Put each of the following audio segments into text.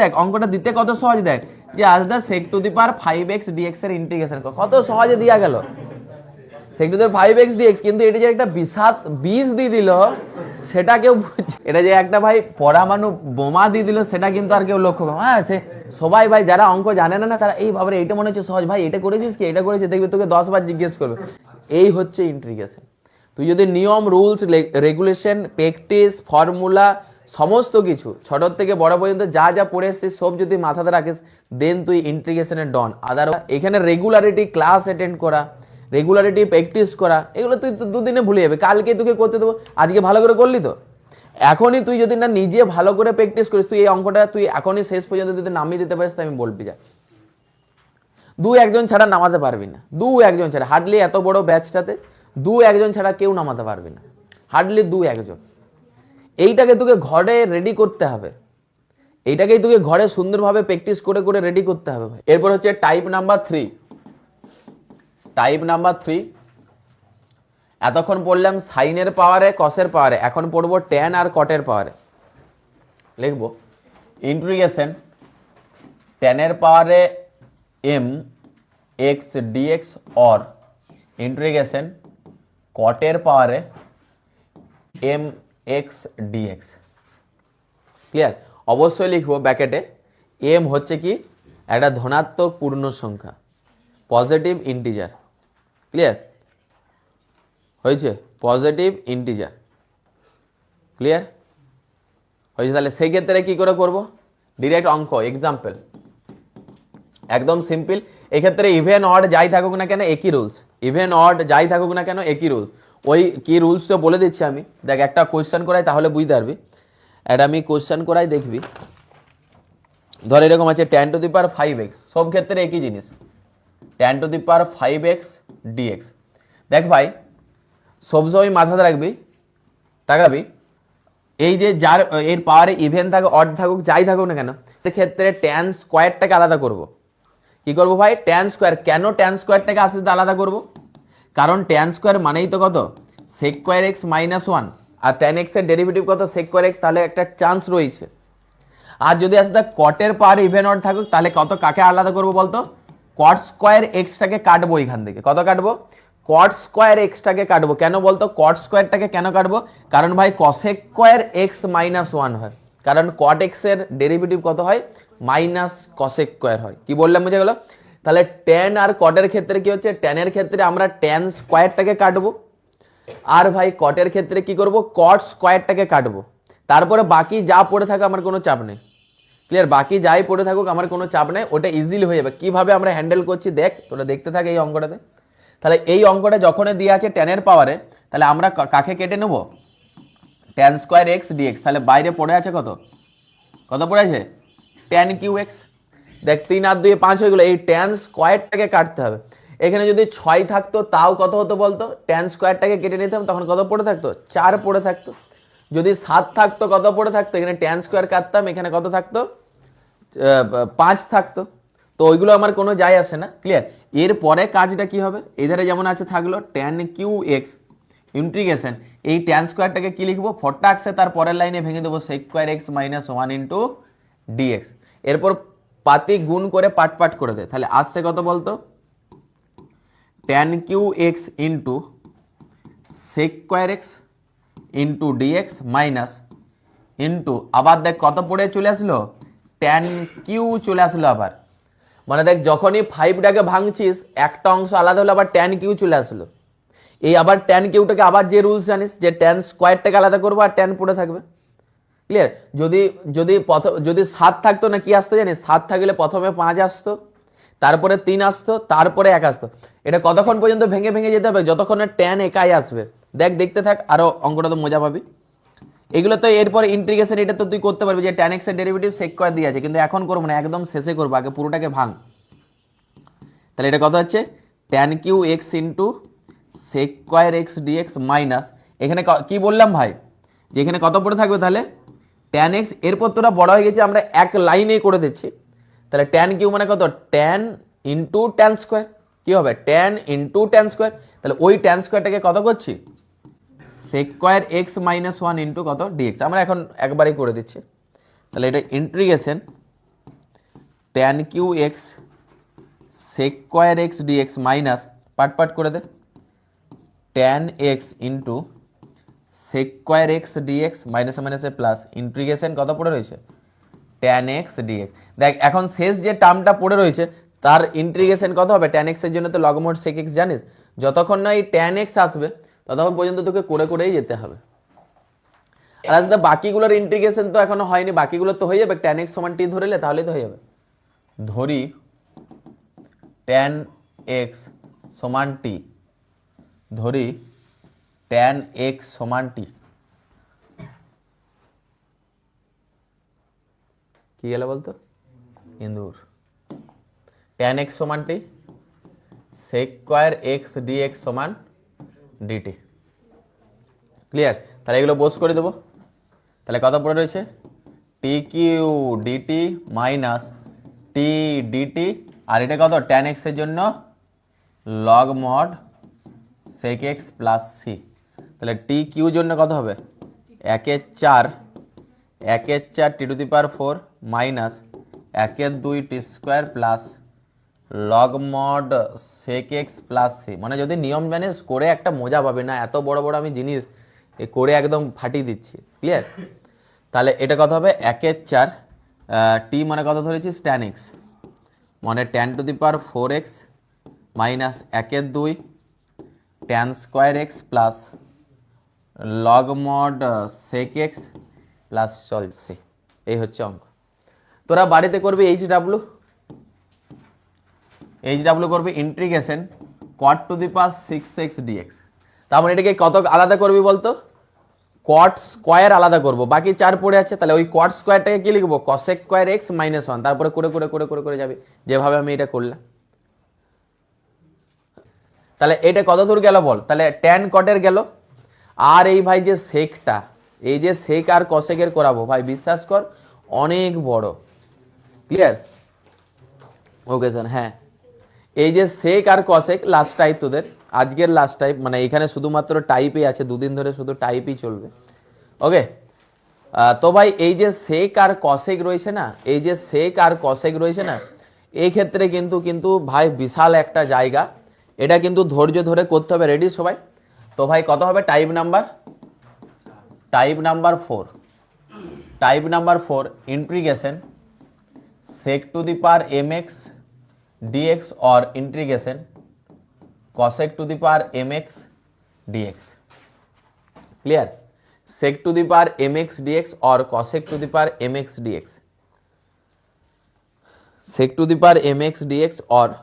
দেখ, অঙ্কটা দিতে কত সহজ দেখ। যে আজ the sec to the power five x dx এর ইন্টিগ্রেশন কত সহজে দিয়া গেল? Sec to the five x dx কিন্তু এটা যে একটা বিষাদ বীজ দিয়ে দিল, সেটা কেউ এটা যে একটা ভাই পরমাণু বোমা দিয়ে দিল, সেটা কিন্তু আর কেউ লক্ষ্য হ্যাঁ সে সবাই ভাই, যারা অঙ্ক জানে না না, তারা এই ভাবে এইটা মনে হচ্ছে সহজ। ভাই, এটা করেছিস কি? এটা করেছিস, দেখবি তোকে দশ বার জিজ্ঞেস করবে। এই হচ্ছে ইন্ট্রিগেশন তুই যদি নিয়ম রুলস রেগুলেশন প্র্যাকটিস ফর্মুলা সমস্ত কিছু। ছোট থেকে বড় পর্যন্ত যা যা পড়ে এসছিস সব যদি মাথাতে রাখিস দেন তুই ইন্ট্রিগেশনের ডন আদার এখানে রেগুলারিটি ক্লাস অ্যাটেন্ড করা রেগুলারিটি প্র্যাকটিস করা, এগুলো তুই তো দুদিনে ভুলে যাবে। কালকে তোকে করতে দেবো, আজকে ভালো করে করলি তো? এখনই তুই যদি না নিজে ভালো করে প্র্যাকটিস করিস, তুই এই অঙ্কটা তুই এখনই শেষ পর্যন্ত যদি নামিয়ে দিতে পারিস তো আমি বলবি যা। দু একজন ছাড়া নামাতে পারবি না। দু একজন ছাড়া। হার্ডলি এত বড় ব্যাচটাতে দু একজন ছাড়া কেউ নামাতে পারবি না। হার্ডলি দু একজন। এইটাকে তোকে ঘরে রেডি করতে হবে। এইটাকেই তোকে ঘরে সুন্দরভাবে প্র্যাকটিস করে করে রেডি করতে হবে ভাই। এরপর হচ্ছে type number three type number three এতক্ষণ পড়লাম সাইনের পাওয়ারে কসের পাওয়ারে এখন পড়ব ট্যান আর কটের পাওয়ারে লিখব। ইন্ট্রিগেশন ট্যানের পাওয়ারে m x dx or integration কটের পাওয়ারে এম এক্স ডিএক্স ক্লিয়ার অবশ্যই লিখব ব্যাকেটে এম হচ্ছে কি? একটা ধনাত্মক পূর্ণ সংখ্যা পজিটিভ ইন্টিজার ক্লিয়ার হয়েছে? পজিটিভ ইন্টিজার ক্লিয়ার হয়েছে, তাহলে সেই ক্ষেত্রে কি করে করব? ডিরেক্ট অঙ্ক এক্সাম্পল একদম সিম্পল এক্ষেত্রে ইভেন অড যাই থাকুক না কেন, একই রুলস ইভেন অড যাই থাকুক না কেন, একই রুলস ওই কি রুলসটা বলে দিচ্ছি আমি? দেখ, একটা কোয়েশ্চেন করাই তাহলে বুঝতে পারবি। এটা আমি কোয়েশ্চেন করাই দেখবি। ধর এরকম আছে tan to the power five x সব ক্ষেত্রে একই জিনিস। Tan to the power five x dx দেখ ভাই সবসময় মাথাতে রাখবি, তাকাবি। এই যে যার, এর পাওয়ারে ইভেন থাকুক অড থাকুক, যাই থাকুক না কেন ক্ষেত্রে ট্যান স্কোয়ারটাকে আলাদা করব। কি করব ভাই? ট্যান স্কোয়ার কেন ট্যান স্কোয়ারটাকে আস্তে আলাদা করব? কারণ ট্যান স্কোয়ার মানেই তো কত? Sec square x minus one আর টেন এক্সের ডেরিভেটিভ কত? সেক স্কোয়ার এক্স তাহলে একটা চান্স রয়েছে। আর যদি আসে আস্তে কটের পাওয়ার ইভেন অড থাকুক, তাহলে কত কাকে আলাদা করব বলতো? কট স্কোয়ার এক্সটাকে কাটবো এখান থেকে। কত কাটবো? কট স্কোয়ার এক্সটাকে কাটবো। কেন বলতো? কট স্কোয়ারটাকে কেন কাটবো? কারণ ভাই cosec square x minus one হয়। কারণ কট এক্সের ডেরিভেটিভ কত হয়? মাইনাস কসেক স্কোয়ার হয়। কি বললাম, বুঝে গেল? তাহলে টেন আর কটের ক্ষেত্রে কি হচ্ছে? টেনের ক্ষেত্রে আমরা টেন স্কোয়ারটাকে কাটবো। আর ভাই কটের ক্ষেত্রে কি করব? কট স্কোয়ারটাকে কাটবো। তারপরে বাকি যা পড়ে থাকে আমার কোনো চাপ নেই। ক্লিয়ার বাকি যাই পড়ে থাকুক আমার কোনো চাপ নেই। ওটা ইজিলি হয়ে যাবে। কীভাবে আমরা হ্যান্ডেল করছি? দেখ, তোরা দেখতে থাকে এই অঙ্কটাতে। তাহলে এই অঙ্কটা যখনই দিয়ে আছে টেনের পাওয়ারে তাহলে আমরা কাকে কেটে নেব? টেন স্কোয়ার এক্স ডিএক্স তাহলে বাইরে পড়ে আছে কত? কত পড়ে আছে? টেন কিউ এক্স দেখ, তিন আর দুই পাঁচ হয়ে গেলো। এই টেন স্কোয়ারটাকে কাটতে হবে। এখানে যদি ছয় থাকতো, তাও কত হতো বলতো? টেন স্কোয়ারটাকে কেটে নিতাম, তখন কত পড়ে থাকতো? চার পড়ে থাকতো। যদি সাত থাকতো, কত পড়ে থাকতো? এখানে টেন স্কোয়ার কাটতাম, এখানে কত থাকতো? পাঁচ থাকতো। তো ওইগুলো আমার কোনো যায় আসে না ক্লিয়ার এরপরে কাজটা কি হবে? এধারে যেমন আছে, থাকল টেন কিউ এক্স ইন্ট্রিগেশন এই ট্যান স্কোয়ারটাকে কী লিখব? ফটাকসে তার পরের লাইনে ভেঙে দেবো sec square x minus one into dx এরপর পাতি গুণ করে পাট পাট করে দেয় তাহলে আসছে কত বলতো? Tan cube x into sec square x into dx minus into আবার দেখ কত পড়ে চলে আসলো? ট্যান কিউ চলে আসলো আবার। মানে দেখ, যখনই ফাইভটাকে ভাঙছিস, একটা অংশ আলাদা হলো, আবার ট্যান কিউ চলে আসলো। এই আবার ট্যান কিউটাকে আবার যে রুলস জানিস, যে ট্যান স্কোয়ারটাকে আলাদা করব আর ট্যান পড়ে থাকবে। ক্লিয়ার যদি যদি প্রথম, যদি সাত থাকতো না, কি আসতো জানিস? সাত থাকলে প্রথমে পাঁচ আসতো, তারপরে তিন আসতো, তারপরে এক আসতো। এটা কতক্ষণ পর্যন্ত ভেঙে ভেঙে যেতে হবে? যতক্ষণ ট্যান একাই আসবে। দেখ, দেখতে থাক, আরও অঙ্কটা তো মজা পাবি। এগুলো তো এরপর ইন্টিগ্রেশন এটা তো তুই করতে পারবি যে ট্যান এক্সের ডেরিভেটিভ সেক করে দিয়ে আছে। কিন্তু এখন করব না, একদম শেষে করব, আগে পুরোটাকে ভাঙ। তাহলে এটা কত হচ্ছে? Tan cube x into sec square x dx minus এখানে কি বললাম ভাই? যে এখানে কত পড়ে থাকবে তাহলে? ট্যান এক্স এরপর তোরা বড় হয়ে গেছে, আমরা এক লাইনেই করে দিচ্ছি। তাহলে ট্যান কিউ মানে কত? ট্যান ইন্টু ট্যান স্কোয়ার কি হবে? ট্যান ইন্টু ট্যান স্কোয়ার তাহলে ওই ট্যান স্কোয়ারটাকে কত করছি? Sec square x minus one into কত? ডিএক্স আমরা এখন একবারেই করে দিচ্ছি। তাহলে এটা integration tan cube x sec square x dx minus পাট পাট করে দে। Tan x into sec square x dx মাইনাসে মাইনাসে প্লাস ইন্টিগ্রেশন কত পড়ে রয়েছে? ট্যান এক্স ডিএক্স দেখ, এখন শেষ যে টার্মটা পড়ে রয়েছে তার ইন্টিগ্রেশন কত হবে? ট্যান এক্সের জন্য তো লগমোড সেক এক্স জানিস। যতক্ষণ না এই ট্যান এক্স আসবে, ততক্ষণ পর্যন্ত তোকে করে করেই যেতে হবে। আর আজ বাকিগুলোর ইন্টিগ্রেশন তো এখনও হয়নি, বাকিগুলো তো হয়ে যাবে। ট্যান এক্স সমান টি ধরলে তাহলে তো হয়ে যাবে। ধরি ট্যান এক্স সমান টি ধরি ট্যান এক্স সমান টি কি গেল বলতো? ইন্দুর। ট্যান এক্স সমান t sec square x d x সমান ডিটি ক্লিয়ার তাহলে এগুলো বোস করে দেবো। তাহলে কত পড়ে রয়েছে? T cube dt minus t dt আর এটা কত? ট্যান এক্সের জন্য log mod sec x plus c তাহলে টি কিউ জন্য কত হবে? একের চার একের চার t to the power four minus একের দুই t square plus log mod sec x plus c মানে যদি নিয়ম জানিস, করে একটা মজা পাবে না, এত বড় বড় আমি জিনিস এ করে একদম ফাটিয়ে দিচ্ছি ক্লিয়ার তাহলে এটা কত হবে একের চার টি মানে কত ধরেছিস ট্যান এক্স মানে tan to the power four x minus একের দুই tan square x plus log mod sec x plus চলছে এই হচ্ছে অঙ্ক। তোরা বাড়িতে করবি এইচ ডাব্লু এইচ ডাব্লু করবি integration cot to the power six x dx তার মানে এটাকে কত আলাদা করবি বলতো? কট স্কোয়ার আলাদা করব। বাকি চার পড়ে আছে, তাহলে ওই কট স্কোয়ারটাকে কি লিখব? Cosec square x minus one তারপরে করে করে করে করে করে যাবে। যেভাবে আমি এটা করলাম। তাহলে এটা কত দূর গেল বল? তাহলে ট্যান কটের গেল। আর এই ভাই যে সেকটা এই যে সেক আর কসেকের করাবো, ভাই বিশ্বাস কর, অনেক বড়। ক্লিয়ার ওকে স্যার হ্যাঁ। এই যে সেক আর কসেক লাস্ট টাইপ তোদের। আজকের লাস্ট টাইপ মানে এখানে শুধুমাত্র টাইপই আছে, দুদিন ধরে শুধু টাইপই চলবে। ওকে তো ভাই, এই যে সেক আর কসেক রয়েছে না, এই যে সেক আর কসেক রয়েছে না এই ক্ষেত্রে কিন্তু কিন্তু ভাই বিশাল একটা জায়গা। এটা কিন্তু ধৈর্য ধরে করতে হবে। রেডি সবাই? তো ভাই, কত হবে? Type number type number four type number four integration to the power M mx dx or integration cosec to the power mx dx clear sec to the power mx dx or cosec to the power mx dx sec to the power mx dx or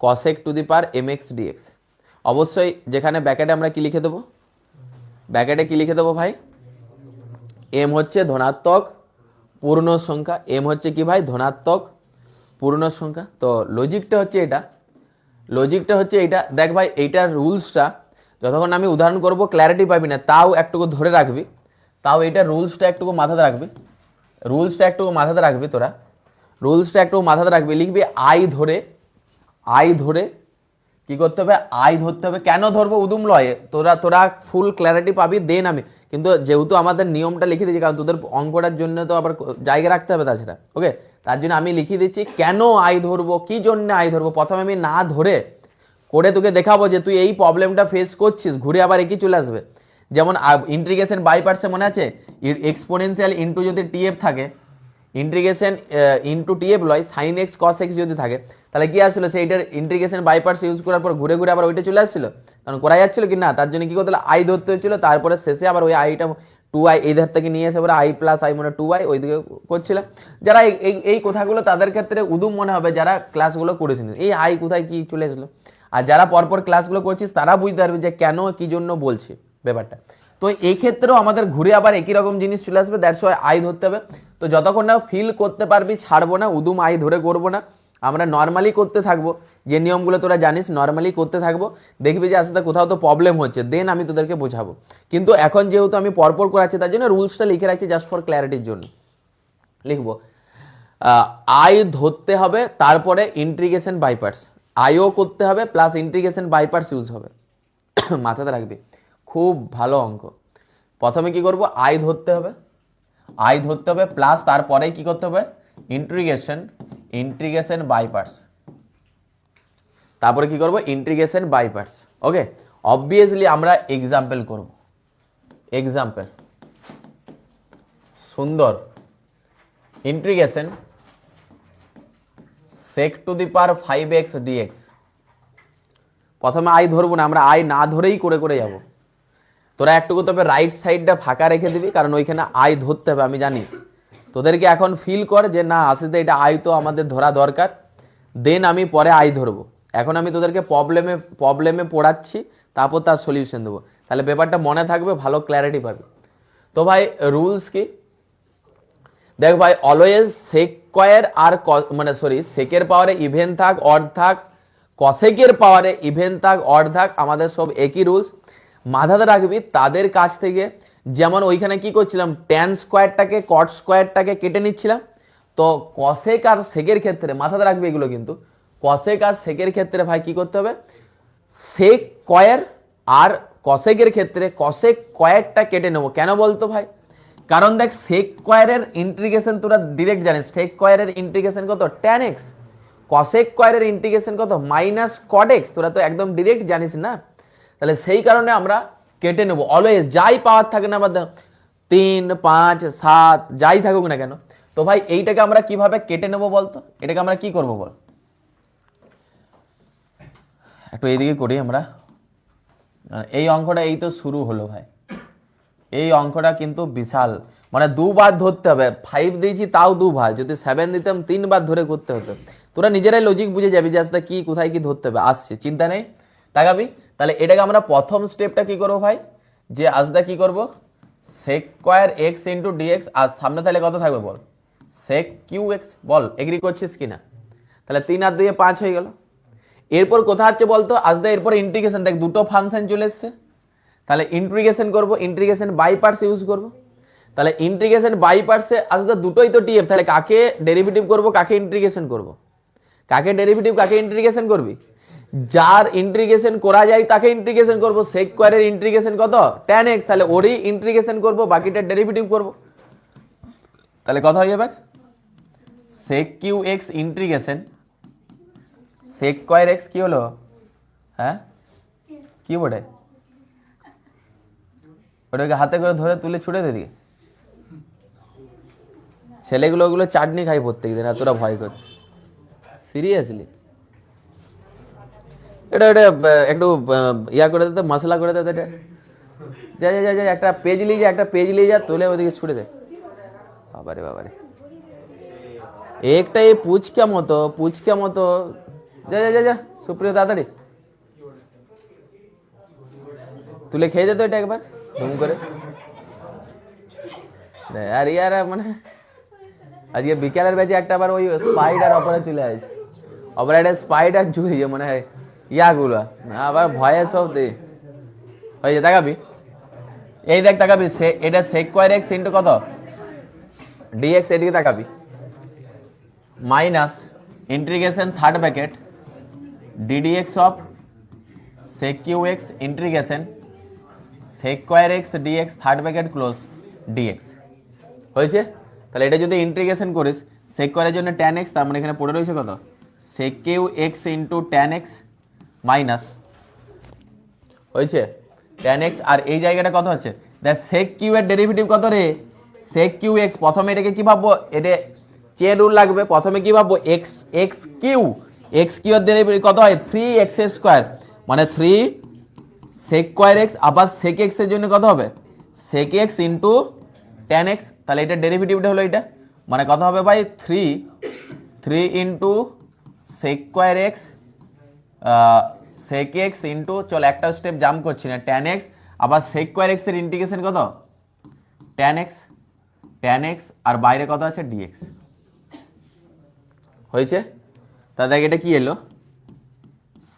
cosec to the power mx dx অবশ্যই যেখানে ব্যাকেটে আমরা কি লিখে দেবো ব্যাকেটে কি লিখে দেবো ভাই এম হচ্ছে ধনাত্মক পূর্ণ সংখ্যা এম হচ্ছে কি ভাই ধনাত্মক পূর্ণ সংখ্যা। তো লজিকটা হচ্ছে এটা। লজিকটা হচ্ছে এটা দেখ ভাই, এইটার রুলসটা যতক্ষণ আমি উদাহরণ করব ক্ল্যারিটি পাবি না, তাও একটুকু ধরে রাখবি। তাও এইটার রুলসটা একটুকু মাথাতে রাখবি। রুলসটা একটুকু মাথাতে রাখবি তোরা। রুলসটা একটু মাথাতে রাখবি। লিখবি আই ধরে আই ধরে, কি করতে হবে? আই ধরতে হবে। কেন ধরবো? উদুম লয়। তোরা তোরা ফুল ক্ল্যারিটি পাবি দেন আমি। কিন্তু যেহেতু আমাদের নিয়মটা লিখে দিচ্ছি কারণ তোদের অঙ্কটার জন্য তো আবার জায়গা রাখতে হবে তাছাড়া। ওকে তার জন্য আমি লিখিয়ে দিচ্ছি, কেন আই ধরবো, কি জন্য আই ধরবো? প্রথমে আমি না ধরে করে তোকে দেখাবো যে তুই এই প্রবলেমটা ফেস করছিস, ঘুরে আবার একই চলে আসবে। যেমন ইন্টিগ্রেশন বাই পার্টসে মনে আছে? এক্সপোনেনশিয়াল ইন্টু যদি টিএফ থাকে ইন্টিগ্রেশন ইন্টু টিএফ লয় সাইন এক্স কস এক্স যদি থাকে, তাহলে কি আসছিল সেইটার ইন্টিগ্রেশন বাই পার্টস ইউজ করার পর ঘুরে ঘুরে আবার ওইটা চলে আসছিল? কারণ করা যাচ্ছিল কি? না, তার জন্য কি করতে আই ধরতে হচ্ছিল, তারপরে শেষে আবার ওই আইটা টু আই এই ধার থেকে নিয়ে এসে পরে আই প্লাস আই মানে টু আই ওইদিকে করছিলাম। যারা এই- এই কথাগুলো তাদের ক্ষেত্রে উদুম মনে হবে যারা ক্লাসগুলো করেছেন এই আই কোথায় কি চলে আসলো আর যারা পরপর ক্লাসগুলো করছিস তারা বুঝতে পারবে যে কেন, কি জন্য বলছে ব্যাপারটা। তো এই ক্ষেত্রেও আমাদের ঘুরে আবার একই রকম জিনিস চলে আসবে দ্যাটস ওয়াই আই ধরতে হবে। তো যতক্ষণ না ফিল করতে পারবি ছাড়বো না, উদুম আই ধরে করব না। আমরা নর্মালি করতে থাকব। যে নিয়মগুলো তোরা জানিস নর্মালি করতে থাকব, দেখবি যে আস্তে কোথাও তো প্রবলেম হচ্ছে দেন আমি তোদেরকে বোঝাবো। কিন্তু এখন যেহেতু আমি পরপর করাচ্ছি, তার জন্য রুলসটা লিখে রাখছি জাস্ট ফর ক্ল্যারিটির জন্য। লিখব আই ধরতে হবে, তারপরে ইন্টিগ্রেশন বাইপার্স আইও করতে হবে প্লাস ইন্টিগ্রেশন বাইপার্স ইউজ হবে। মাথাতে রাখবি, খুব ভালো অঙ্ক। প্রথমে কি করব? আই ধরতে হবে। আই ধরতে হবে প্লাস তারপরে কি করতে হবে? ইন্টিগ্রেশন ইন্টিগ্রেশন বাই পার্টস তারপরে কি করব? Integration by parts okay obviously আমরা এক্সাম্পল করব। এক্সাম্পল সুন্দর। Integration sec to the power five x dx প্রথমে আই ধরবো না, আমরা আই না ধরেই করে করে যাব। তোরা একটুকু তবে রাইট সাইডটা ফাঁকা রেখে দিবি, কারণ ওইখানে আই ধরতে হবে, আমি জানি। তোদেরকে এখন ফিল কর যে, না আশিস এটা আই তো আমাদের ধরা দরকার। দেন আমি পরে আই ধরবো। এখন আমি তোদেরকে প্রবলেমে প্রবলেমে পড়াচ্ছি, তারপর তার সলিউশন দেবো। তাহলে ব্যাপারটা মনে থাকবে, ভালো ক্ল্যারিটি পাবি। তো ভাই রুলস কি? দেখ ভাই অলওয়েজ সেক কয়ের আর মানে সরি সেকের পাওয়ারে ইভেন থাক অড থাক কসেকের পাওয়ারে ইভেন থাক অড থাক, আমাদের সব একই রুলস মাথাতে রাখবি, তাদের কাছ থেকে যেমন ওইখানে কি করছিলাম ট্যান স্কোয়ারটাকে কট স্কোয়ারটাকে কেটে নিচ্ছিলাম। তো কসেক আর সেকের ক্ষেত্রে মাথাতে রাখবি এগুলো কিন্তু। কসেক আর সেকের ক্ষেত্রে ভাই কি করতে হবে? সেক কয়ের আর কসেকের ক্ষেত্রে কসেক কয়েরটা কেটে নেব। কেন বলতো ভাই? কারণ দেখ সেক কয়েরের ইন্টিগ্রেশন তোরা ডিরেক্ট জানিস। সেক কয়েরের ইন্টিগ্রেশন কত? ট্যান এক্স কসেক কয়েরের ইন্টিগ্রেশন কত? মাইনাস কড এক্স তোরা তো একদম ডিরেক্ট জানিস না? তাহলে সেই কারণে আমরা কেটে নেব। অলওয়েজ যাই পাওয়ার থাকে না আমাদের তিন, পাঁচ, সাত, যাই থাকুক না কেন। তো ভাই, এইটাকে আমরা কীভাবে কেটে নেব বলতো? এটাকে আমরা কি করব বল? একটু এইদিকে করি আমরা। এই অঙ্কটা এই তো শুরু হলো ভাই। এই অঙ্কটা কিন্তু বিশাল। মানে দুবার ধরতে হবে। ফাইভ দিয়েছি, তাও দুবার। যদি সেভেন দিতাম, তিনবার ধরে করতে হতো। তোরা নিজেরাই লজিক বুঝে যাবি যে আসলে কী, কোথায় কী ধরতে হবে। আসছে, চিন্তা নেই। তাকাবি। তাহলে এটাকে আমরা প্রথম স্টেপটা কি করব ভাই? যে আজদা কি করব? Sec square x into dx আর সামনে তাহলে কত থাকবে বল? সেক কিউ এক্স বল এগ্রি করছিস কি না তাহলে তিন আর দুয়ে পাঁচ হয়ে গেল। এরপর কোথা হচ্ছে বলতো? আজদা এরপর ইন্টিগ্রেশন দেখ, দুটো ফাংশন চলে এসছে। তাহলে ইন্টিগ্রেশন করব ইন্টিগ্রেশন বাই পার্টস ইউজ করব। তাহলে ইন্টিগ্রেশন বাই পার্টসে আসলে দুটোই তো টিএফ তাহলে কাকে ডেরিভেটিভ করব, কাকে ইন্টিগ্রেশন করব? কাকে ডেরিভেটিভ কাকে ইন্টিগ্রেশন করবি? যার ইন্টিগ্রেশন করা যায় তাকে ইন্টিগ্রেশন করব সেক স্কোয়ারের ইন্টিগ্রেশন কত? ট্যান এক্স তাহলে ওরই ইন্টিগ্রেশন করব, বাকিটা ডেরিভেটিভ করব। তাহলে কথা হয়ে যাবে? Sec cube x integration sec square x কি হলো? হ্যাঁ? কি বটে? ওটাকে হাতে করে ধরে তুলে ছুটে দে দিকে ছেলেগুলো ওগুলো চাটনি খাই প্রত্যেক দিন এতটা ভয় করছিস। সিরিয়াসলি এটা এটা একটু ইয়া করে দে তো, মশলা করে দে তো এটা। যা যা যা একটা পেজ নিয়ে যা, একটা পেজ নিয়ে যা, তুলে ওদিকে ছুটে দে। বাবারে বাবারে। একটা এই পুচকা মতো পুচকা মতো যা যা যা যা। সুপ্রিয় তাড়াতাড়ি। তুলে খেয়ে যেত এটা একবার ধুম করে। আর ইয়ার মানে আজকে বিকেলের ব্যাচে একটা আবার ওই স্পাইডার অপারে চলে আসছে অপারেটার স্পাইডার জুড়িয়ে মনে হয়, ইয়াগুলো। আবার ভয়ে সব দে। হয়েছে দেখাবি এই দেখ, তাকাবি, সে, এটা সেক কোয়ার এক্স ইন্টু কত? ডিএক্স এদিকে তাকাবি। Minus integration third bracket d dx of sec cube x integration sec square x dx third bracket close dx হয়েছে? তাহলে এটা যদি ইন্টিগ্রেশন করিস sec স্কোয়ারের জন্য ট্যান এক্স তার মানে এখানে পড়ে রয়েছে কত? sec cube x into tan x minus হয়েছে? ট্যান এক্স আর এই জায়গাটা কত হচ্ছে? দেখ sec কিউ এর ডেরিভেটিভ কত রে? sec কিউ এক্স প্রথমে এটাকে কি ভাববো? এটা চেন রুল লাগবে। প্রথমে কি ভাববো? X x cube x cube এর কত হয়? থ্রি এক্স স্কোয়ার মানে থ্রি সেক স্কোয়ার এক্স আবার সেক এক্সের জন্য কত হবে? Sec x into tan x তাহলে এটা ডেরিভেটিভটা হলো এটা। মানে কত হবে ভাই? Three three into sec square x sec x into চল একটা স্টেপ জাম্প করছি না টেন এক্স আবার সেক স্কোয়ার এক্সের ইন্টিগ্রেশন কত? টেন এক্স টেন এক্স আর বাইরে কত আছে? ডিএক্স হয়েছে? তা দেখ, এটা কি এলো?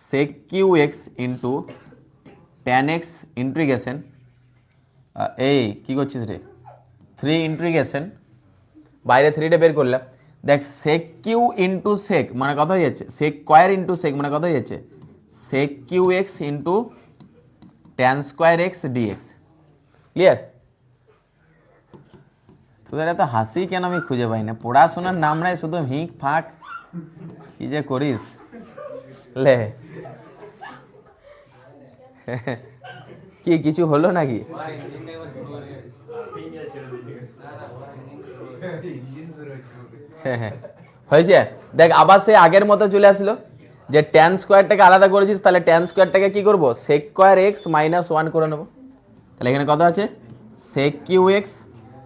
sec cube x into tan x integration এই কি করছিস রে? থ্রি ইন্ট্রিগেশন বাইরে থ্রিটা বের করলাম। দেখ সেক কিউ ইন্টু সেক মানে কত হয়ে যাচ্ছে? সেক স্কোয়ার ইন্টু সেক মানে কত হয়ে যাচ্ছে? Sec cube x into tan square x dx clear তোদের এত হাসি কেন আমি খুঁজে পাই না? পড়াশোনার নাম নাই, শুধু হিঁক ফাঁক। কি যে করিস? লে। কি, কিছু হলো নাকি? হ্যাঁ হ্যাঁ হয়েছে? দেখ, আবার সে আগের মতো চলে আসলো। যে ট্যান স্কোয়ারটাকে আলাদা করেছিস, তাহলে ট্যান স্কোয়ারটাকে কি করব? Sec square x minus one করে নেব। তাহলে এখানে কত আছে? সেক কিউ এক্স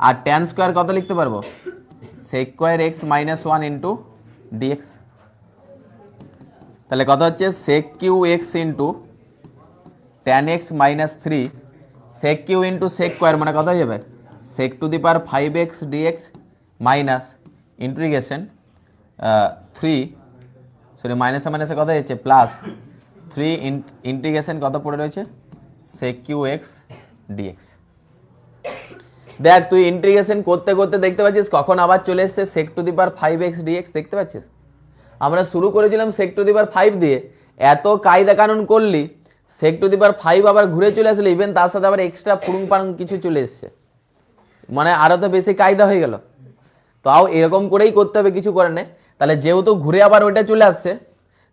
আর ট্যান স্কোয়ার কত লিখতে পারব? Sec square x minus one into dx তাহলে কত হচ্ছে sec cube x into tan x minus three sec cube into sec square মানে কত হয়ে যাবে? Sec to the power five x dx minus integration three sorry মাইনাসে মাইনাসে কত হয়েছে প্লাস থ্রি ইন্টিগ্রেশন কত পড়ে রয়েছে? সেক কিউ এক্স ডিএক্স দেখ, তুই ইন্টিগ্রেশন করতে করতে দেখতে পাচ্ছিস, কখন আবার চলে এসছে sec to the power five x dx দেখতে পাচ্ছিস? আমরা শুরু করেছিলাম সেক টু দি ফাইভ দিয়ে। এত কায়দা কানুন করলি সেক টু দি ফাইভ আবার ঘুরে চলে আসলো ইভেন তার সাথে আবার এক্সট্রা ফুড়ুং পাড়ুং কিছু চলে এসছে। মানে আরও তো বেশি কায়দা হয়ে গেল। তাও এরকম করেই করতে হবে, কিছু করে নেই। তাহলে যেহেতু ঘুরে আবার ওইটা চলে আসছে,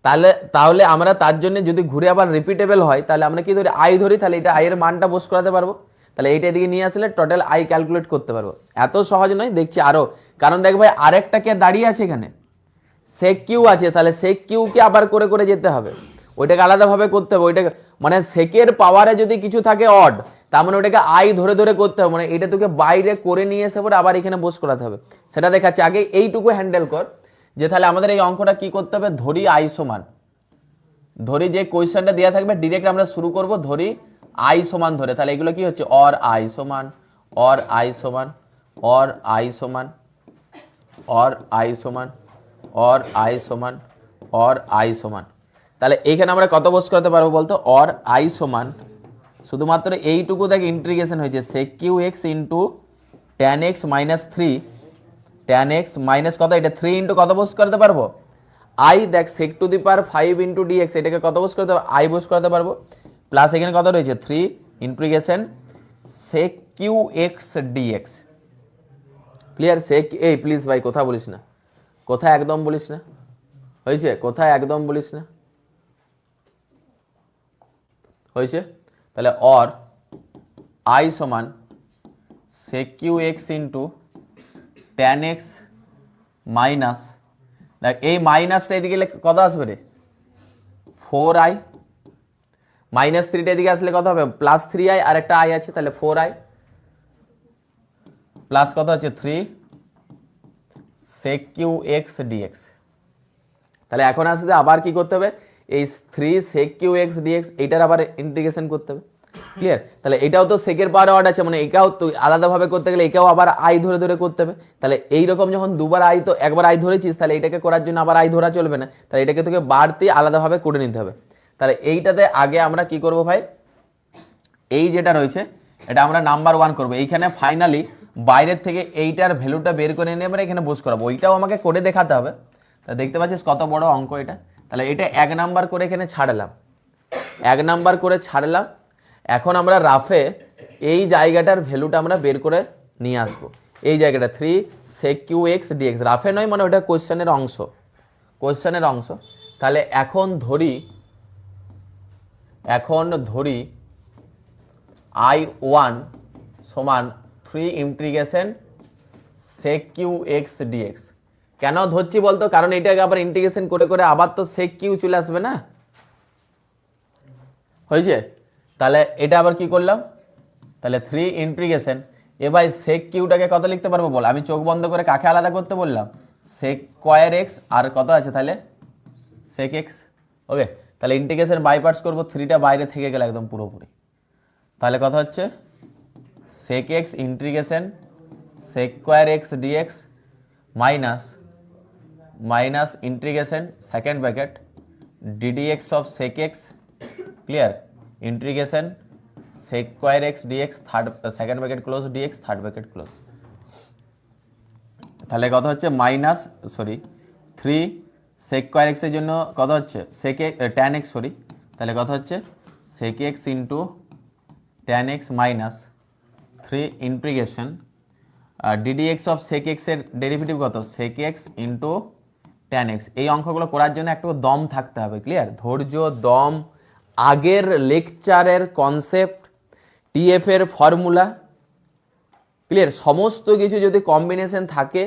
তাহলে তাহলে আমরা তার জন্য যদি ঘুরে আবার রিপিটেবল হয়, তাহলে আমরা কি ধরি আই ধরি, তাহলে এটা আইয়ের মানটা বস করাতে পারব। তাহলে এইটা এদিকে নিয়ে আসলে টোটাল আই ক্যালকুলেট করতে পারব। এত সহজ নয়, দেখছি আরও কারণ দেখ ভাই, আরেকটা কে দাঁড়িয়ে আছে এখানে? সেক কিউ আছে, তাহলে সেক কিউকে আবার করে করে যেতে হবে। ওইটাকে আলাদাভাবে করতে হবে, ওইটাকে মানে সেকের পাওয়ারে যদি কিছু থাকে অড তার মানে ওটাকে আই ধরে ধরে করতে হবে মানে এটা তোকে বাইরে করে নিয়ে এসে পরে আবার এখানে বস করাতে হবে। সেটা দেখাচ্ছে, আগে এইটুকু হ্যান্ডেল কর, যে তাহলে আমাদের এই অঙ্কটা কি করতে হবে? ধরি আই সমান। ধরি যে কোয়েশ্চেনটা দেওয়া থাকবে ডিরেক্ট আমরা শুরু করব, ধরি আই সমান ধরে। তাহলে এগুলো কি হচ্ছে? অর আই সমান অর আই সমান অর আই সমান অর আই সমান অর আই সমান অর আই সমান। তাহলে এইখানে আমরা কত বস করতে পারব বলতো? অর আই সমান, শুধুমাত্র এইটুকু দেখ ইন্টিগ্রেশন হয়েছে। Sec cube x into tan x minus three tan x minus কত? এটা থ্রি ইন্টু কত বস করতে পারব? আই দেখ sec to the power five into dx এটাকে কত বস করতে পারব? আই বস করতে পারব। প্লাস এখানে কত রয়েছে? Three integration sec cube x dx clear sec এই প্লিজ ভাই, কথা বলিস না। কোথায় একদম বলিস না? হয়েছে? কোথায় একদম বলিস না? হয়েছে? তাহলে অর আই সমান sec cube x into tan x minus দেখ, এই মাইনাসটা এদিকে কত আসবে রে? ফোর আই মাইনাস থ্রিটা এদিকে আসলে কত হবে? প্লাস থ্রি আই আর একটা আই আছে, তাহলে ফোর আই প্লাস কত হচ্ছে three sec cube x dx. তাহলে এখন আসতে আবার কি করতে হবে? এই three sec cube x dx, এইটার আবার ইন্টিগ্রেশন করতে হবে। ক্লিয়ার তাহলে এটাও তো সেকের পাওয়ার অর্ড আছে মানে এটাও তো আলাদাভাবে করতে গেলে এটাও আবার আই ধরে ধরে করতে হবে। তাহলে এইরকম যখন দুবার আই তো, একবার আই ধরেছিস, তাহলে এটাকে করার জন্য আবার আই ধরা চলবে না। তাহলে এটাকে তোকে বাড়তি আলাদাভাবে করে নিতে হবে। তাহলে এইটাতে আগে আমরা কি করব ভাই? এই যেটা রয়েছে, এটা আমরা নাম্বার ওয়ান করব। এইখানে ফাইনালি বাইরের থেকে এইটার ভ্যালুটা বের করে নিয়ে এবার এখানে বস করাবো। ওইটাও আমাকে করে দেখাতে হবে। তা দেখতে পাচ্ছিস কত বড় অঙ্ক এটা? তাহলে এটা এক নাম্বার করে এখানে ছাড়লাম। এক নাম্বার করে ছাড়লাম। এখন আমরা রাফে এই জায়গাটার ভ্যালুটা আমরা বের করে নিয়ে আসব। এই জায়গাটা three sec cube x dx রাফে নয় মানে ওটা কোয়েশ্চেনের অংশ। কোয়েশ্চেনের অংশ। তাহলে এখন ধরি এখন ধরি আই ওয়ান সমান three integration sec cube x dx কেন ধরছি বলতো? কারণ এটাকে আবার ইন্টিগ্রেশন করে করে আবার তো সেক কিউ চলে আসবে না? হয়েছে? তাহলে এটা আবার কি করলাম? তাহলে থ্রি ইন্টিগ্রেশন এবার সেক কিউটাকে কত লিখতে পারব বল? আমি চোখ বন্ধ করে কাকে আলাদা করতে বললাম? সেক কয়ার এক্স আর কত আছে তাহলে? সেক এক্স ওকে তাহলে ইন্টিগ্রেশন বাই করব। থ্রিটা বাইরে থেকে গেলে একদম পুরোপুরি। তাহলে কথা হচ্ছে? Sec x integration sec square x dx minus minus integration second bracket d dx of sec x clear integration sec square x dx third second bracket close dx third bracket close তাহলে কত হচ্ছে minus sorry three sec square এক্সের জন্য কত হচ্ছে সেক tan x sorry তাহলে কত হচ্ছে sec x into tan x minus three integration R d d x of sec এক্সের ডেরিভেটিভ কত? Sec x into tan x এই অঙ্কগুলো করার জন্য একটু দম থাকতে হবে ক্লিয়ার ধৈর্য, দম। আগের লেকচারের কনসেপ্ট টিএফ এর ফর্মুলা ক্লিয়ার সমস্ত কিছু যদি কম্বিনেশন থাকে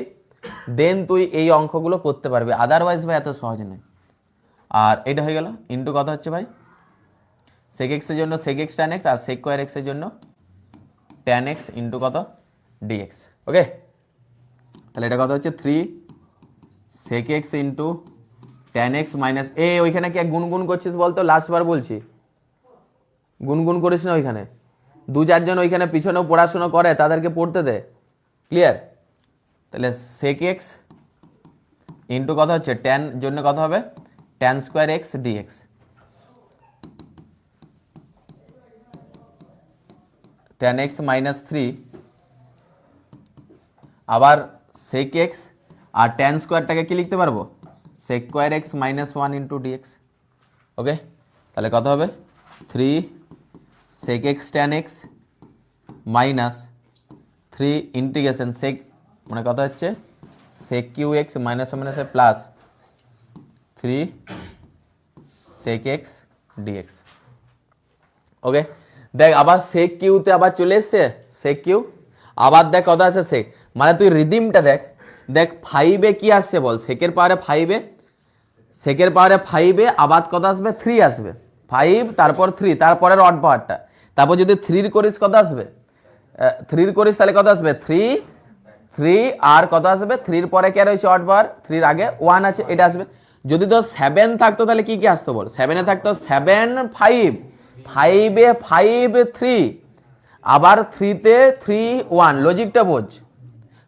দেন তুই এই অঙ্কগুলো করতে পারবি। আদারওয়াইজ ভাই, এত সহজ নয়। আর এটা হয়ে গেল ইন্টু কত হচ্ছে ভাই? সেক এক্সের জন্য সেক এক্স ট্যান এক্স আর সেক কোয়ার এক্সের জন্য ট্যান এক্স ইন্টু কত? ডিএক্স ওকে তাহলে এটা কত হচ্ছে? Three sec x into tan x minus এ ওইখানে কি গুনগুন করছিস বলতো? লাস্টবার বলছি। গুনগুন করিস না ওইখানে। দু চারজন ওইখানে পিছনেও পড়াশুনো করে, তাদেরকে পড়তে দে। ক্লিয়ার তাহলে সেক এক্স ইন্টু কত হচ্ছে? ট্যান জন্য কত হবে? Tan square x dx tan x minus three আবার সেক এক্স আর ট্যান স্কোয়ারটাকে কি লিখতে পারব? Sec square x minus one into dx okay তাহলে কত হবে? Three sec x tan x minus three integration sec মানে কত হচ্ছে? সেক কিউ এক্স মাইনাস মাইনাসে plus three sec x dx okay দেখ, আবার সেক কিউতে আবার চলে এসছে সেক কিউ আবার দেখ কত আছে সেক মানে তুই রিদিমটা দেখ। দেখ ফাইভে কি আসছে বল? সেকের পাওয়ারে ফাইভে সেকের পাওয়ারে ফাইভে আবার কত আসবে থ্রি আসবে। ফাইভ তারপর থ্রি তারপরের অড পাওয়ারটা তারপর যদি থ্রির করিস কত আসবে? থ্রির করিস, তাহলে কত আসবে থ্রি থ্রি আর কত আসবে থ্রির পরে কে রয়েছে অড পাওয়ার থ্রির আগে ওয়ান আছে, এটা আসবে। যদি তো সেভেন থাকতো, তাহলে কি কি আসতো বল? সেভেনে থাকতো সেভেন ফাইভ ফাইভে, ফাইভ থ্রি, আবার থ্রিতে থ্রি ওয়ান, লজিকটা বোঝ।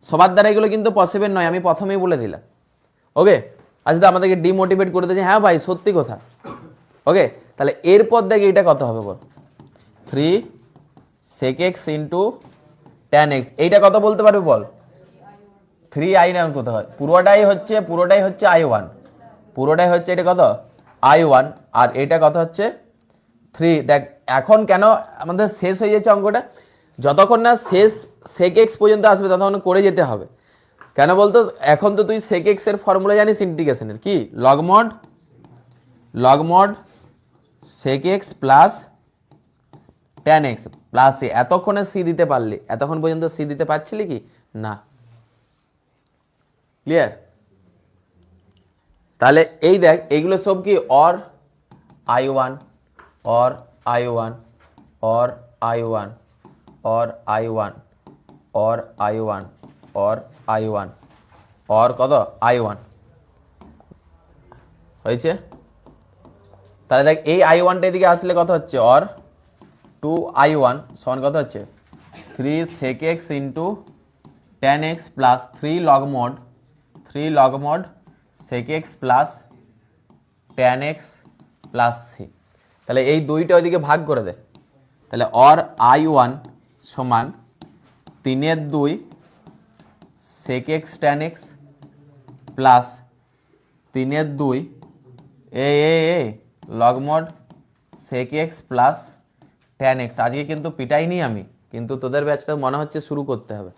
সবার দ্বারা এগুলো কিন্তু পসিবল নয়, আমি প্রথমেই বলে দিলাম। ওকে আচ্ছা আমাদেরকে ডিমোটিভেট করে দিয়েছে। হ্যাঁ ভাই, সত্যি কথা। ওকে তাহলে এরপর দেখে এটা কত হবে বল। Three sec x into tan x এইটা কত বলতে পারবে বল? থ্রি আই নাম কত হয়? পুরোটাই হচ্ছে পুরোটাই হচ্ছে আই ওয়ান পুরোটাই হচ্ছে এটা কত? আই ওয়ান আর এটা কত হচ্ছে? থ্রি দেখ, এখন কেন আমাদের শেষ হয়ে যাচ্ছে অঙ্কটা? যতক্ষণ না শেষ সেক এক্স পর্যন্ত আসবে, ততক্ষণ করে যেতে হবে। কেন বলতো? এখন তো তুই সেক এক্সের ফর্মুলা জানিস ইন্টিগ্রেশনের কি? Log mod log mod sec x plus tan x plus C এতক্ষণে সি দিতে পারলি, এতক্ষণ পর্যন্ত সি দিতে পারছিলি কি? না। ক্লিয়ার তাহলে এই দেখ, এইগুলো সব কি? Or I one one or I one or I one or I one or কত? আই ওয়ান হয়েছে? তাহলে দেখ, এই আই ওয়ানটা এদিকে আসলে কত হচ্ছে? অর টু আই ওয়ান সমান কত হচ্ছে? Three sec x into tan x plus three log mod three log mod sec x plus tan x plus C তাহলে এই দুইটা ওইদিকে ভাগ করে দে। তাহলে অর আই ওয়ান সমান তিনের দুই sec x tan x plus তিনের দুই এ এ এ log mod sec x plus tan x আজকে কিন্তু পিটাইনি আমি, কিন্তু তোদের ব্যাচটা মনে হচ্ছে শুরু করতে হবে।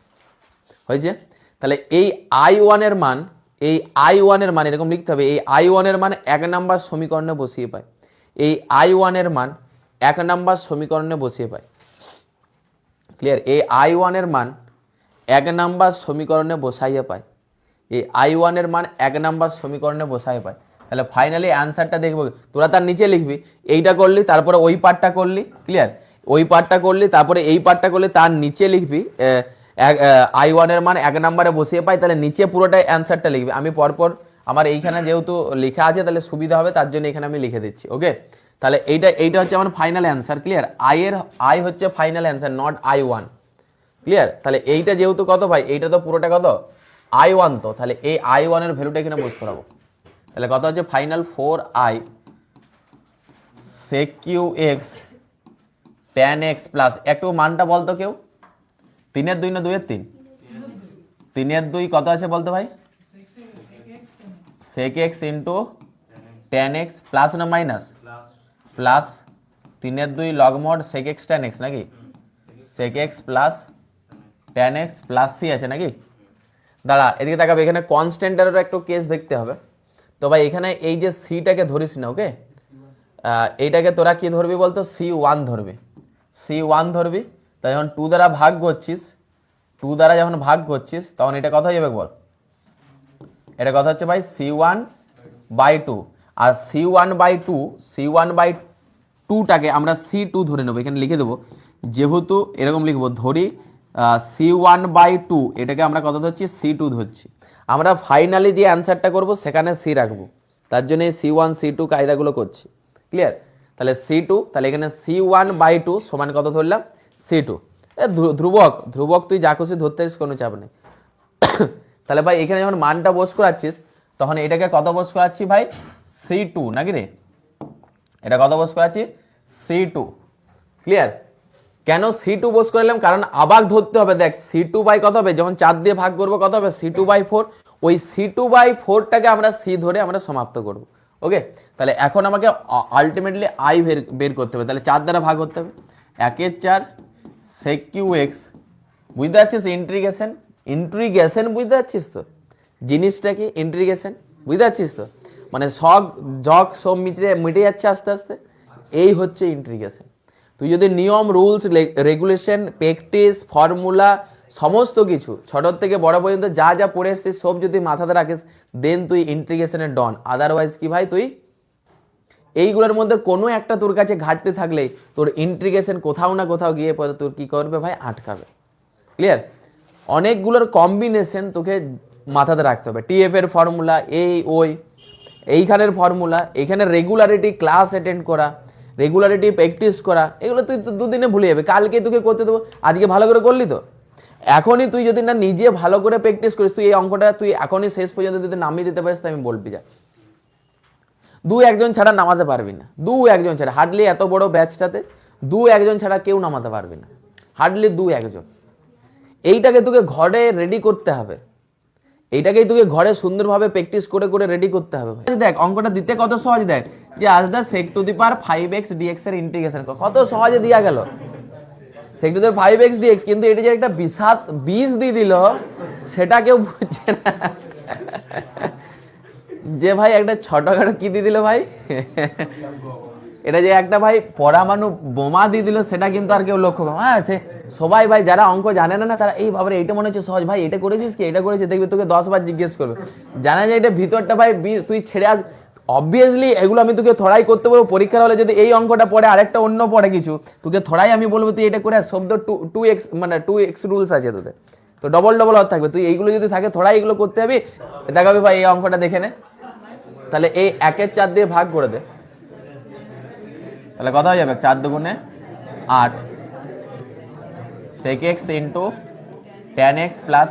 হয়েছে? তাহলে এই আই ওয়ানের মান, এই আই ওয়ানের মান, এরকম লিখতে হবে, এই আই ওয়ানের মান এক নাম্বার সমীকরণে বসিয়ে পায়। এই আই ওয়ানের মান এক নাম্বার সমীকরণে বসিয়ে পায়। ক্লিয়ার এই আই ওয়ানের মান এক নাম্বার সমীকরণে বসাইয়ে পায়। এই আই ওয়ানের মান এক নাম্বার সমীকরণে বসাই পায়। তাহলে ফাইনালি অ্যান্সারটা দেখব। তোরা তার নিচে লিখবি, এইটা করলি, তারপরে ওই পার্টটা করলি ক্লিয়ার ওই পার্টটা করলি, তারপরে এই পার্টটা করলি, তার নিচে লিখবি আই ওয়ানের মান এক নাম্বারে বসিয়ে পাই তাহলে নিচে পুরোটাই অ্যান্সারটা লিখবি। আমি পরপর আমার এইখানে যেহেতু লেখা আছে, তাহলে সুবিধা হবে, তার জন্য এখানে আমি লিখে দিচ্ছি ওকে তাহলে এইটা এইটা হচ্ছে আমার ফাইনাল অ্যান্সার ক্লিয়ার আই এর আই হচ্ছে final answer not I one clear তাহলে এইটা যেহেতু কত ভাই? এইটা তো পুরোটা কত? আই ওয়ান তো। তাহলে এই আই ওয়ানের ভ্যালুটা এখানে বসে করাবো তাহলে কত হচ্ছে? Final four I sec cube x tan x plus একটু মানটা বলতো কেউ? তিনের দুই না দুইয়ের তিন? তিনের দুই কত আছে বলতো ভাই? Sec x into tan x plus না মাইনাস প্লাস তিনের দুই log mod sec x tan x নাকি? Sec x plus tan x plus C আছে নাকি? দাঁড়া, এদিকে তাকাবে, এখানে কনস্ট্যান্টেরও একটু কেস দেখতে হবে। তো ভাই, এখানে এই যে সিটাকে ধরিস না ওকে এইটাকে তোরা কি ধরবি বলতো? সি ওয়ান ধরবি। সি ওয়ান ধরবি, তাই যখন টু দ্বারা ভাগ করছিস টু দ্বারা যখন ভাগ করছিস, তখন এটা কথা যাবে বল। এটা কথা হচ্ছে ভাই C one by two R C one by two C one by টুটাকে আমরা সি টু ধরে নেব। এখানে লিখে দেবো, যেহেতু এরকম লিখব, ধরি সি ওয়ান বাই টু এটাকে আমরা কত ধরছি সি টু ধরছি। আমরা ফাইনালি যে অ্যান্সারটা করব, সেখানে সি রাখব। তার জন্য সি ওয়ান সি টু কায়দাগুলো করছি। ক্লিয়ার তাহলে সি টু তাহলে এখানে সি ওয়ান বাই টু সমান কত ধরলাম? সি টু ধ্রুবক ধ্রুবক তুই যা খুশি ধরতে কোনো চাপ নেই। তাহলে ভাই, এখানে যখন মানটা বোস করাচ্ছিস, তখন এটাকে কত বোস করাচ্ছি ভাই? সি টু নাকি রে? এটা কত বোস করাচ্ছি? সি টু ক্লিয়ার কেন সি টু বোস করলাম কারণ আবার ধরতে হবে, দেখ সি টু বাই কত হবে? যখন চার দিয়ে ভাগ করব, কত হবে? সি টু বাই ফোর ওই সি টু বাই ফোরটাকে আমরা সি ধরে আমরা সমাপ্ত করব। ওকে তাহলে এখন আমাকে আলটিমেটলি আই বের বের করতে হবে। তাহলে চার দ্বারা ভাগ করতে হবে। একের চার সেক কিউ এক্স বুঝতে পারছিস ইন্ট্রিগেশন ইন্ট্রিগেশন বুঝতে পারছিস তো? জিনিসটা কি ইন্ট্রিগেশন বুঝতে পারছিস তো? মানে সব জগ সব মিটে মিটে যাচ্ছে আস্তে আস্তে। এই হচ্ছে ইন্ট্রিগেশন তুই যদি নিয়ম রুলস রেগুলেশন প্র্যাকটিস ফর্মুলা সমস্ত কিছু, ছোটোর থেকে বড় পর্যন্ত যা যা পড়ে এসছিস, সব যদি মাথাতে রাখিস দেন তুই ইন্ট্রিগেশনের ডন আদারওয়াইজ কি ভাই তুই? এইগুলোর মধ্যে কোনো একটা তোর কাছে ঘাটতি থাকলেই তোর ইন্ট্রিগেশন কোথাও না কোথাও গিয়ে তোর কি করবে ভাই? আটকাবে। ক্লিয়ার অনেকগুলোর কম্বিনেশন তোকে মাথাতে রাখতে হবে। টিএফ এর ফর্মুলা এই ওই এইখানের ফর্মুলা এখানে রেগুলারিটি ক্লাস অ্যাটেন্ড করা রেগুলারিটি প্র্যাকটিস করা, এগুলো তুই তো দুদিনে ভুলে যাবে। কালকে তোকে করতে দেবো, আজকে ভালো করে করলি তো? এখনই তুই যদি না নিজে ভালো করে প্র্যাকটিস করিস, তুই এই অঙ্কটা তুই এখনই শেষ পর্যন্ত যদি নামিয়ে দিতে পারিস আমি বলবি যা। দু একজন ছাড়া নামাতে পারবি না। দু একজন ছাড়া। হার্ডলি এত বড় ব্যাচটাতে দু একজন ছাড়া কেউ নামাতে পারবি না। হার্ডলি দু একজন। এইটাকে তোকে ঘরে রেডি করতে হবে। এইটাকেই তোকে ঘরে সুন্দরভাবে প্র্যাকটিস করে করে রেডি করতে হবে। দেখ, অঙ্কটা দিতে কত সহজ দেখ, যে আজ দা sec to the power five x dx এর ইন্টিগ্রেশন কত সহজে দেওয়া গেল? Sec to the five x dx কিন্তু এটা যে একটা বিষাদ বীজ দিয়ে দিল, সেটা কেউ বুঝছে না। যে ভাই একটা ছোটখাটো কি দিয়ে দিল ভাই? এটা যে একটা ভাই পরমাণু বোমা দিয়ে দিল, সেটা কিন্তু আর কেউ লক্ষ্য করে হ্যাঁ সে সবাই ভাই, যারা অঙ্ক জানে না না, তারা এই ভাবে এইটা মনে হচ্ছে সহজ। ভাই, এটা করেছিস কি? এটা করেছিস, দেখবি তোকে দশ বার জিজ্ঞেস করবে। জানা যায় এটা ভিতরটা ভাই তুই ছেড়ে আস। অবভিয়াসলি এগুলো আমি তোকে থড়াই করতে বলব। পরীক্ষার হলে যদি এই অঙ্কটা পড়ে, আরেকটা অন্য পড়ে কিছু, তোকে থড়াই আমি বলব, তুই এটা করে। শব্দ টু টু এক্স মানে টু এক্স রুলস আছে তোদের। তো ডবল ডবল হতে থাকবে। তুই এইগুলো যদি থাকে, থড়াই এগুলো করতে হবে দেখাবি ভাই, এই অঙ্কটা দেখে নে। তাহলে এই একের চার দিয়ে ভাগ করে দে। তাহলে কত হয়ে যাবে? চার দুগুণে আট। Sec x into tan x plus